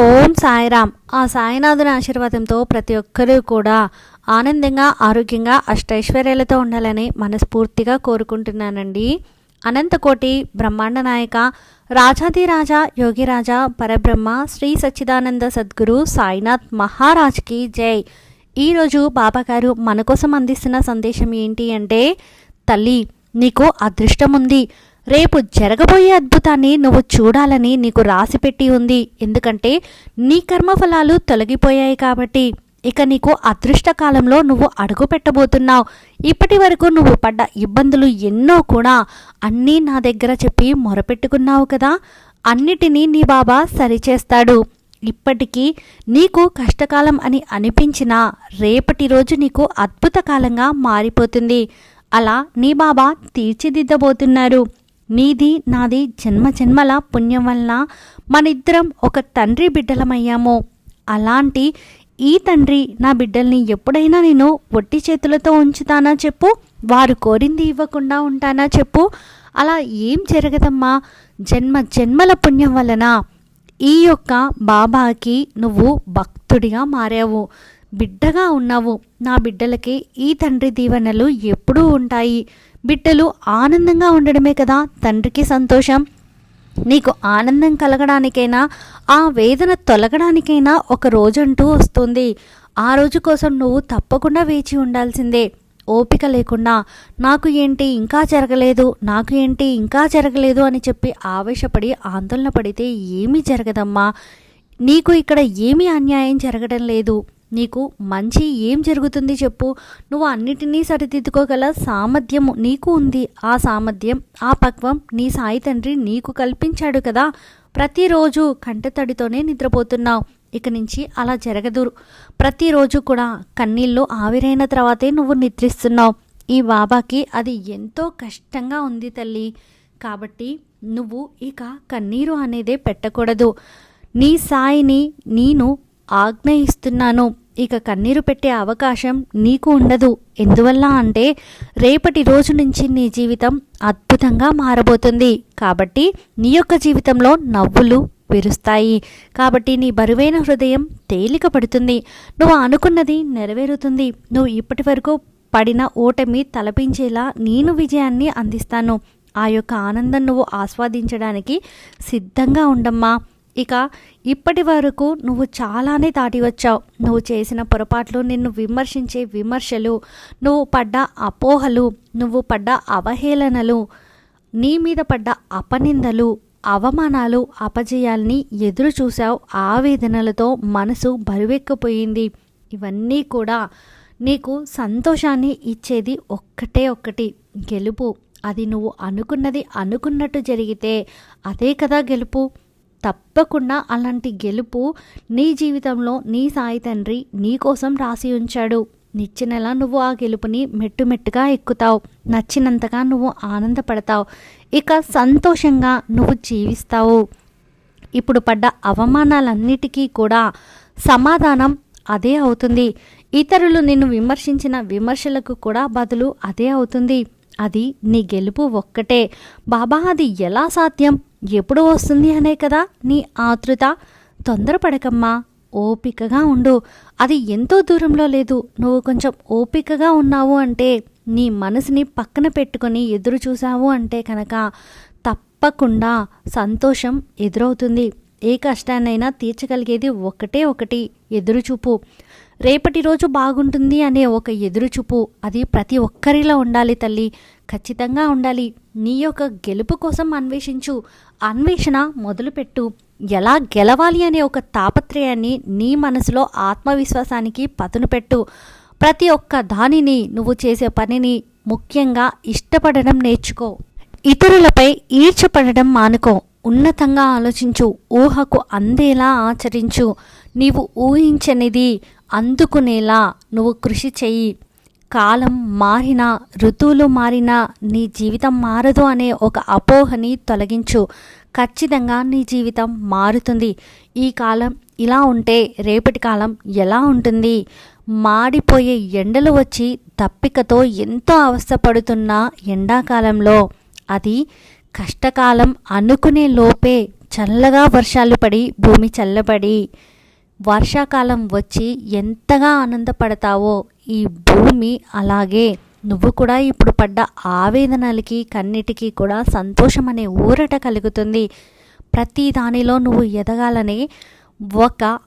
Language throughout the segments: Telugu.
ఓం సాయిరామ్. ఆ సాయినాథుని ఆశీర్వాదంతో ప్రతి ఒక్కరూ కూడా ఆనందంగా ఆరోగ్యంగా అష్టైశ్వర్యాలతో ఉండాలని మనస్ఫూర్తిగా కోరుకుంటున్నానండి. అనంతకోటి బ్రహ్మాండ నాయక రాజాదిరాజా యోగిరాజా పరబ్రహ్మ శ్రీ సచ్చిదానంద సద్గురు సాయినాథ్ మహారాజ్కి జై. ఈరోజు బాబాగారు మన కోసం అందిస్తున్న సందేశం ఏంటి అంటే తల్లి నీకు అదృష్టం ఉంది రేపు జరగబోయే అద్భుతాన్ని నువ్వు చూడాలని నీకు రాసిపెట్టి ఉంది. ఎందుకంటే నీ కర్మఫలాలు తొలగిపోయాయి కాబట్టి ఇక నీకు అదృష్టకాలంలో నువ్వు అడుగు పెట్టబోతున్నావు. ఇప్పటి వరకు నువ్వు పడ్డ ఇబ్బందులు ఎన్నో కూడా అన్నీ నా దగ్గర చెప్పి మొరపెట్టుకున్నావు కదా. అన్నిటినీ నీ బాబా సరిచేస్తాడు. ఇప్పటికీ నీకు కష్టకాలం అని అనిపించినా రేపటి రోజు నీకు అద్భుత కాలంగా మారిపోతుంది. అలా నీ బాబా తీర్చిదిద్దబోతున్నారు. నీది నాది జన్మ జన్మల పుణ్యం వలన మనిద్దరం ఒక తండ్రి బిడ్డలమయ్యాము. అలాంటి ఈ తండ్రి నా బిడ్డల్ని ఎప్పుడైనా నేను ఒట్టి చేతులతో ఉంచుతానా చెప్పు? వారు కోరింది ఇవ్వకుండా ఉంటానా చెప్పు? అలా ఏం జరగదమ్మా? జన్మ జన్మల పుణ్యం వలన ఈ యొక్క బాబాకి నువ్వు భక్తుడిగా మారావు. బిడ్డగా ఉన్నావు. నా బిడ్డలకి ఈ తండ్రి దీవెనలు ఎప్పుడూ ఉంటాయి. బిడ్డలు ఆనందంగా ఉండడమే కదా తండ్రికి సంతోషం. నీకు ఆనందం కలగడానికైనా ఆ వేదన తొలగడానికైనా ఒక రోజంటూ వస్తుంది. ఆ రోజు కోసం నువ్వు తప్పకుండా వేచి ఉండాల్సిందే. ఓపిక లేకుండా నాకు ఏంటి ఇంకా జరగలేదు నాకు ఏంటి ఇంకా జరగలేదు అని చెప్పి ఆవేశపడి ఆందోళన పడితే ఏమీ జరగదమ్మా. నీకు ఇక్కడ ఏమీ అన్యాయం జరగడం లేదు. నీకు మంచి ఏం జరుగుతుంది చెప్పు. నువ్వు అన్నిటినీ సరిదిద్దుకోగల సామర్థ్యము నీకు ఉంది. ఆ సామర్థ్యం ఆ పక్వం నీ సాయి తండ్రి నీకు కల్పించాడు కదా. ప్రతిరోజు కంటతడితోనే నిద్రపోతున్నావు. ఇక నుంచి అలా జరగదు. ప్రతిరోజు కూడా కన్నీళ్ళు ఆవిరైన తర్వాతే నువ్వు నిద్రిస్తున్నావు. ఈ బాబాకి అది ఎంతో కష్టంగా ఉంది తల్లి. కాబట్టి నువ్వు ఇక కన్నీరు అనేదే పెట్టకూడదు. నీ సాయిని నేను ఆజ్ఞయిస్తున్నాను. ఇక కన్నీరు పెట్టే అవకాశం నీకు ఉండదు. ఎందువల్ల అంటే రేపటి రోజు నుంచి నీ జీవితం అద్భుతంగా మారబోతుంది. కాబట్టి నీ యొక్క జీవితంలో నవ్వులు విరుస్తాయి కాబట్టి నీ బరువైన హృదయం తేలిక పడుతుంది. నువ్వు అనుకున్నది నెరవేరుతుంది. నువ్వు ఇప్పటి వరకు పడిన ఓటమి తలపించేలా నేను విజయాన్ని అందిస్తాను. ఆ యొక్క ఆనందం నువ్వు ఆస్వాదించడానికి సిద్ధంగా ఉండమ్మా. ఇక ఇప్పటి వరకు నువ్వు చాలానే దాటి వచ్చావు. నువ్వు చేసిన పొరపాట్లు నిన్ను విమర్శించే విమర్శలు నువ్వు పడ్డ అపోహలు నువ్వు పడ్డ అవహేళనలు నీ మీద పడ్డ అపనిందలు అవమానాలు అపజయాల్ని ఎదురు చూశావు. ఆవేదనలతో మనసు బరువెక్కిపోయింది. ఇవన్నీ కూడా నీకు సంతోషాన్ని ఇచ్చేది ఒక్కటే ఒక్కటి గెలుపు. అది నువ్వు అనుకున్నది అనుకున్నట్టు జరిగితే అదే కదా గెలుపు. తప్పకుండా అలాంటి గెలుపు నీ జీవితంలో నీ సాయి తండ్రి నీ కోసం రాసి ఉంచాడు. నిచ్చినలా నువ్వు ఆ గెలుపుని మెట్టుమెట్టుగా ఎక్కుతావు. నచ్చినంతగా నువ్వు ఆనందపడతావు. ఇక సంతోషంగా నువ్వు జీవిస్తావు. ఇప్పుడు పడ్డ అవమానాలన్నిటికీ కూడా సమాధానం అదే అవుతుంది. ఇతరులు నిన్ను విమర్శించిన విమర్శలకు కూడా బదులు అదే అవుతుంది. అది నీ గెలుపు ఒక్కటే. బాబా అది ఎలా సాధ్యం? ఎప్పుడు వస్తుంది అనే కదా నీ ఆతృత. తొందరపడకమ్మా ఓపికగా ఉండు. అది ఎంతో దూరంలో లేదు. నువ్వు కొంచెం ఓపికగా ఉన్నావు అంటే నీ మనసుని పక్కన పెట్టుకొని ఎదురు చూసావు అంటే కనుక తప్పకుండా సంతోషం ఎదురవుతుంది. ఏ కష్టాన్నైనా తీర్చగలిగేది ఒకటే ఒకటి. ఎదురుచూపు. రేపటి రోజు బాగుంటుంది అనే ఒక ఎదురుచూపు. అది ప్రతి ఒక్కరిలో ఉండాలి తల్లి. ఖచ్చితంగా ఉండాలి. నీ యొక్క గెలుపు కోసం అన్వేషించు. అన్వేషణ మొదలుపెట్టు. ఎలా గెలవాలి అనే ఒక తాపత్రయాన్ని నీ మనసులో ఆత్మవిశ్వాసానికి పదును పెట్టు. ప్రతి ఒక్క దానిని నువ్వు చేసే పనిని ముఖ్యంగా ఇష్టపడడం నేర్చుకో. ఇతరులపై ఈర్చపడడం మానుకో. ఉన్నతంగా ఆలోచించు. ఊహకు అందేలా ఆచరించు. నీవు ఊహించనిది అందుకునేలా నువ్వు కృషి చెయ్యి. కాలం మారినా ఋతువులు మారినా నీ జీవితం మారదు అనే ఒక అపోహని తొలగించు. ఖచ్చితంగా నీ జీవితం మారుతుంది. ఈ కాలం ఇలా ఉంటే రేపటి కాలం ఎలా ఉంటుంది? మాడిపోయే ఎండలు వచ్చి తప్పికతో ఎంతో అవస్థపడుతున్న ఎండాకాలంలో అది కష్టకాలం అనుకునే లోపే చల్లగా వర్షాలు పడి భూమి చల్లబడి వర్షాకాలం వచ్చి ఎంతగా ఆనందపడతావో ఈ భూమి అలాగే. నువ్వు కూడా ఇప్పుడు పడ్డ ఆవేదనలకి కన్నిటికీ కూడా సంతోషం అనే ఊరట కలుగుతుంది. ప్రతి దానిలో నువ్వు ఎదగాలనే ఒక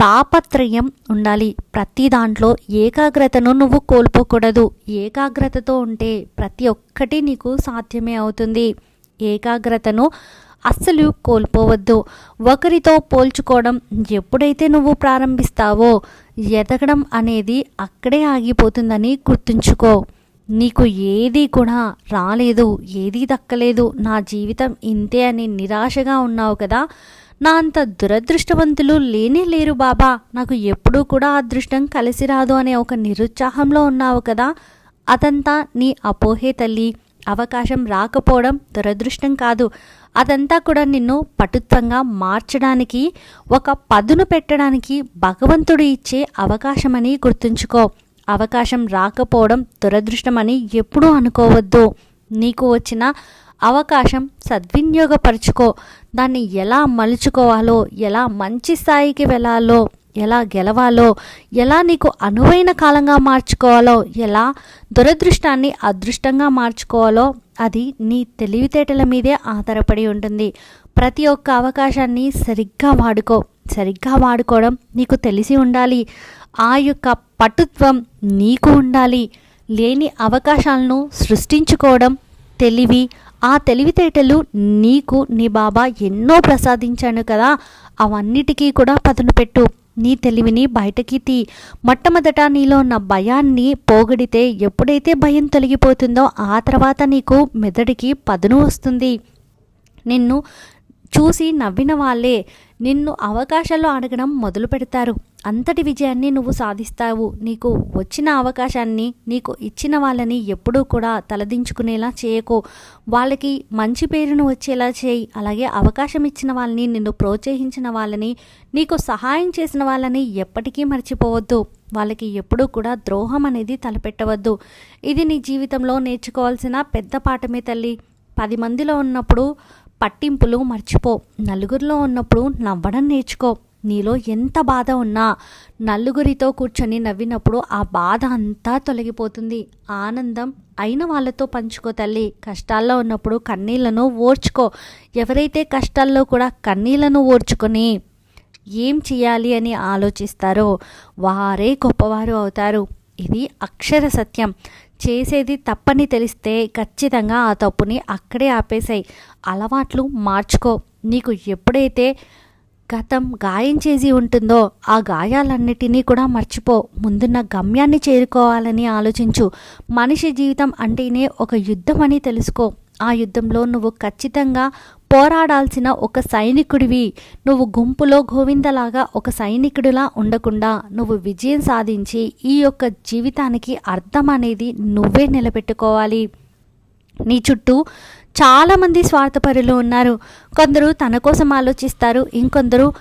తాపత్రయం ఉండాలి. ప్రతి దాంట్లో ఏకాగ్రతను నువ్వు కోల్పోకూడదు. ఏకాగ్రతతో ఉంటే ప్రతి ఒక్కటి నీకు సాధ్యమే అవుతుంది. ఏకాగ్రతను అస్సలు కోల్పోవద్దు. ఒకరితో పోల్చుకోవడం ఎప్పుడైతే నువ్వు ప్రారంభిస్తావో ఎదగడం అనేది అక్కడే ఆగిపోతుందని గుర్తుంచుకో. నీకు ఏది కూడా రాలేదు ఏది దక్కలేదు. నా జీవితం ఇంతే అని నిరాశగా ఉన్నావు కదా. నా అంత దురదృష్టవంతులు లేనే లేరు బాబా. నాకు ఎప్పుడూ కూడా అదృష్టం కలిసి రాదు అనే ఒక నిరుత్సాహంలో ఉన్నావు కదా. అదంతా నీ అపోహే తల్లి. అవకాశం రాకపోవడం దురదృష్టం కాదు. అదంతా కూడా నిన్ను పటుత్వంగా మార్చడానికి ఒక పదును పెట్టడానికి భగవంతుడు ఇచ్చే అవకాశమని గుర్తుంచుకో. అవకాశం రాకపోవడం దురదృష్టమని ఎప్పుడూ అనుకోవద్దు. నీకు వచ్చిన అవకాశం సద్వినియోగపరుచుకో. దాన్ని ఎలా మలుచుకోవాలో ఎలా మంచి స్థాయికి వెళ్ళాలో ఎలా గెలవాలో ఎలా నీకు అనువైన కాలంగా మార్చుకోవాలో ఎలా దురదృష్టాన్ని అదృష్టంగా మార్చుకోవాలో అది నీ తెలివితేటల మీదే ఆధారపడి ఉంటుంది. ప్రతి ఒక్క అవకాశాన్ని సరిగ్గా వాడుకో సరిగ్గా వాడుకోవడం నీకు తెలిసి ఉండాలి. ఆ యొక్క పటుత్వం నీకు ఉండాలి. లేని అవకాశాలను సృష్టించుకోవడం తెలివి ఆ తెలివితేటలు నీకు నీ బాబా ఎన్నో ప్రసాదించాను కదా అవన్నిటికీ కూడా పదును పెట్టు. నీ తెలివిని బయటకి తీ. మొట్టమొదట నీలో ఉన్న భయాన్ని పోగొడితే ఎప్పుడైతే భయం తొలగిపోతుందో ఆ తర్వాత నీకు మెదడికి పదును వస్తుంది. నిన్ను చూసి నవ్విన వాళ్ళే నిన్ను అవకాశాలు అడగడం మొదలు పెడతారు అంతటి విజయాన్ని నువ్వు సాధిస్తావు. నీకు వచ్చిన అవకాశాన్ని నీకు ఇచ్చిన వాళ్ళని ఎప్పుడూ కూడా తలదించుకునేలా చేయకో. వాళ్ళకి మంచి పేరును వచ్చేలా చేయి. అలాగే అవకాశం ఇచ్చిన వాళ్ళని నిన్ను ప్రోత్సహించిన వాళ్ళని నీకు సహాయం చేసిన వాళ్ళని ఎప్పటికీ మర్చిపోవద్దు. వాళ్ళకి ఎప్పుడూ కూడా ద్రోహం అనేది తలపెట్టవద్దు. ఇది నీ జీవితంలో నేర్చుకోవాల్సిన పెద్ద పాఠమే తల్లి. పది మందిలో ఉన్నప్పుడు పట్టింపులు మర్చిపో. నలుగురిలో ఉన్నప్పుడు నవ్వడం నేర్చుకో. నీలో ఎంత బాధ ఉన్నా నలుగురితో కూర్చొని నవ్వినప్పుడు ఆ బాధ అంతా తొలగిపోతుంది. ఆనందం అయిన వాళ్ళతో పంచుకో తల్లి. కష్టాల్లో ఉన్నప్పుడు కన్నీళ్ళను ఓర్చుకో. ఎవరైతే కష్టాల్లో కూడా కన్నీళ్ళను ఓర్చుకొని ఏం చేయాలి అని ఆలోచిస్తారో వారే గొప్పవారు అవుతారు. ఇది అక్షర సత్యం. చేసేది తప్పని తెలిస్తే ఖచ్చితంగా ఆ తప్పుని అక్కడే ఆపేసాయి. అలవాట్లు మార్చుకో. నీకు ఎప్పుడైతే గతం గాయం చేసి ఉంటుందో ఆ గాయాలన్నిటినీ కూడా మర్చిపో. ముందున్న గమ్యాన్ని చేరుకోవాలని ఆలోచించు. మనిషి జీవితం అంటేనే ఒక యుద్ధం అని తెలుసుకో. ఆ యుద్ధంలో నువ్వు ఖచ్చితంగా పోరాడాల్సిన ఒక సైనికుడివి. నువ్వు గుంపులో గోవిందలాగా ఒక సైనికుడిలా ఉండకుండా నువ్వు విజయం సాధించి ఈ యొక్క జీవితానికి అర్థం అనేది నువ్వే నిలబెట్టుకోవాలి. నీ చుట్టూ చాలామంది స్వార్థపరులు ఉన్నారు. కొందరు తన కోసం ఆలోచిస్తారు ఇంకొందరు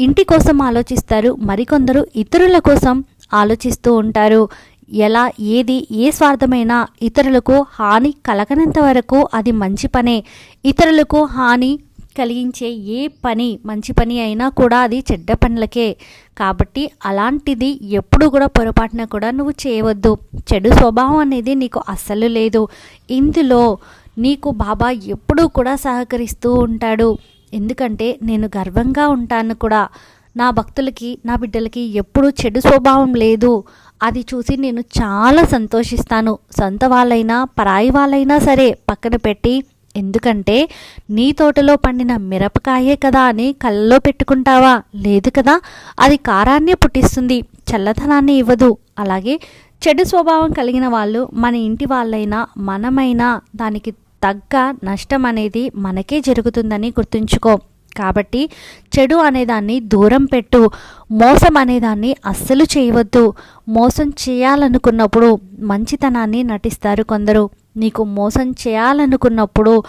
ఇంటి కోసం ఆలోచిస్తారు మరికొందరు ఇతరుల కోసం ఆలోచిస్తూ ఉంటారు. ఎలా ఏది ఏ స్వార్థమైనా ఇతరులకు హాని కలగనంత వరకు అది మంచి పనే. ఇతరులకు హాని కలిగించే ఏ పని మంచి పని అయినా కూడా అది చెడ్డ పనులకే. కాబట్టి అలాంటిది ఎప్పుడు కూడా పొరపాటున కూడా నువ్వు చేయవద్దు. చెడు స్వభావం అనేది నీకు అస్సలు లేదు. ఇందులో నీకు బాబా ఎప్పుడూ కూడా సహకరిస్తూ ఉంటాడు. ఎందుకంటే నేను గర్వంగా ఉంటాను కూడా. నా భక్తులకి నా బిడ్డలకి ఎప్పుడూ చెడు స్వభావం లేదు. అది చూసి నేను చాలా సంతోషిస్తాను. సొంత వాళ్ళైనా పరాయి వాళ్ళైనా సరే పక్కన పెట్టి ఎందుకంటే నీ తోటలో పండిన మిరపకాయే కదా అని కళ్ళలో పెట్టుకుంటావా? లేదు కదా. అది కారాన్ని పుట్టిస్తుంది చల్లదనాన్ని ఇవ్వదు. అలాగే చెడు స్వభావం కలిగిన వాళ్ళు మన ఇంటి వాళ్ళైనా మనమైనా దానికి తగ్గ నష్టం అనేది మనకే జరుగుతుందని గుర్తుంచుకో. కాబట్టి చెడు అనేదాన్ని దూరం పెట్టు. మోసం అనేదాన్ని అస్సలు చేయవద్దు. మోసం చేయాలనుకున్నప్పుడు మంచితనాన్ని నటిస్తారు కొందరు. నీకు మోసం చేయాలనుకున్నప్పుడు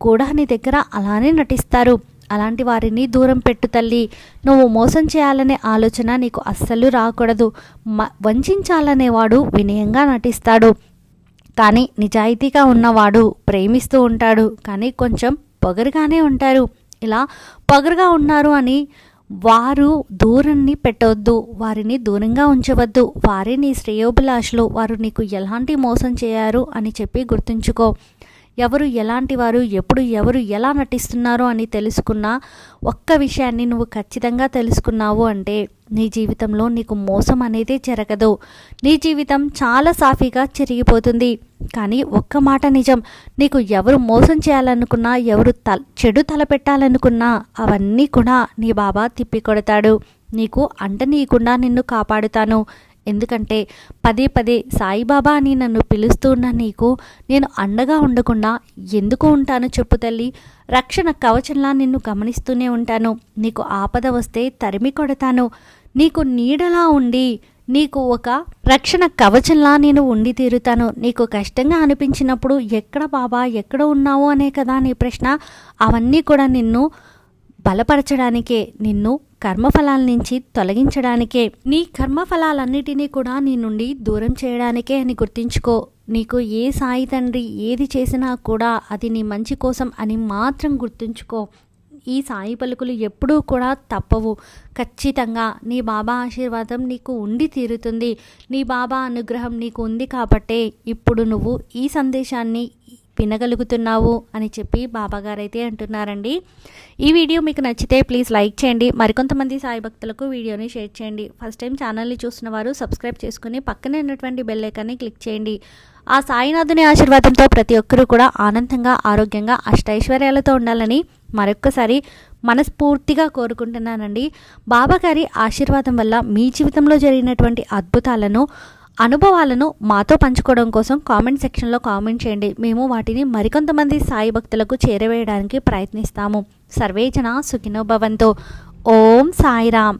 కూడా నీ దగ్గర అలానే నటిస్తారు. అలాంటి వారిని దూరం పెట్టు తల్లి. నువ్వు మోసం చేయాలనే ఆలోచన నీకు అస్సలు రాకూడదు. మ వంచాలనేవాడు వినయంగా నటిస్తాడు. కానీ నిజాయితీగా ఉన్నవాడు ప్రేమిస్తూ ఉంటాడు కానీ కొంచెం పొగరుగానే ఉంటారు. ఇలా పొగరుగా ఉన్నారు అని వారు దూరాన్ని పెట్టవద్దు వారిని దూరంగా ఉంచవద్దు. వారే నీ శ్రేయోభిలాషులు వారు నీకు ఎలాంటి మోసం చేయారు అని చెప్పి గుర్తుంచుకో. ఎవరు ఎలాంటి వారు ఎప్పుడు ఎవరు ఎలా నటిస్తున్నారో అని తెలుసుకున్న ఒక్క విషయాన్ని నువ్వు ఖచ్చితంగా తెలుసుకున్నావు అంటే నీ జీవితంలో నీకు మోసం అనేది జరగదు. నీ జీవితం చాలా సాఫీగా చెరిగిపోతుంది. కానీ ఒక్క మాట నిజం నీకు ఎవరు మోసం చేయాలనుకున్నా ఎవరు తల చెడు తలపెట్టాలనుకున్నా అవన్నీ కూడా నీ బాబా తిప్పికొడతాడు. నీకు అంటనీయకుండా నిన్ను కాపాడుతాను. ఎందుకంటే పదే పదే సాయిబాబా అని నన్ను పిలుస్తున్న నీకు నేను అండగా ఉండకుండా ఎందుకు ఉంటాను చెప్పు తల్లి. రక్షణ కవచంలా నిన్ను గమనిస్తూనే ఉంటాను. నీకు ఆపద వస్తే తరిమి కొడతాను. నీకు నీడలా ఉండి నీకు ఒక రక్షణ కవచంలా నేను ఉండి తీరుతాను. నీకు కష్టంగా అనిపించినప్పుడు ఎక్కడ బాబా ఎక్కడ ఉన్నావు అనే కదా నీ ప్రశ్న. అవన్నీ కూడా నిన్ను బలపరచడానికే నిన్ను కర్మఫలాల నుంచి తొలగించడానికే. నీ కర్మఫలాలన్నిటినీ కూడా నీ నుండి దూరం చేయడానికే అని గుర్తించుకో. నీకు ఏ సాయి తండ్రి ఏది చేసినా కూడా అది నీ మంచి కోసం అని మాత్రం గుర్తుంచుకో. ఈ సాయి పలుకులు ఎప్పుడూ కూడా తప్పవు. ఖచ్చితంగా నీ బాబా ఆశీర్వాదం నీకు ఉండి తీరుతుంది. నీ బాబా అనుగ్రహం నీకు ఉంది కాబట్టే ఇప్పుడు నువ్వు ఈ సందేశాన్ని వినగలుగుతున్నావు అని చెప్పి బాబాగారైతే అంటున్నారండి. ఈ వీడియో మీకు నచ్చితే ప్లీజ్ లైక్ చేయండి. మరికొంతమంది సాయి భక్తులకు వీడియోని షేర్ చేయండి. ఫస్ట్ టైం ఛానల్ని చూసిన వారు సబ్స్క్రైబ్ చేసుకుని పక్కనే ఉన్నటువంటి బెల్ ఐకాన్ని క్లిక్ చేయండి. ఆ సాయినాథుని ఆశీర్వాదంతో ప్రతి ఒక్కరూ కూడా ఆనందంగా ఆరోగ్యంగా అష్టైశ్వర్యాలతో ఉండాలని మరొక్కసారి మనస్ఫూర్తిగా కోరుకుంటున్నానండి. బాబాగారి ఆశీర్వాదం వల్ల మీ జీవితంలో జరిగినటువంటి అద్భుతాలను అనుభవాలను మాతో పంచుకోవడం కోసం కామెంట్ సెక్షన్లో కామెంట్ చేయండి. మేము వాటిని మరికొంతమంది సాయి భక్తులకు చేరవేయడానికి ప్రయత్నిస్తాము. సర్వేజన సుఖినో భవంతో. ఓం సాయిరామ్.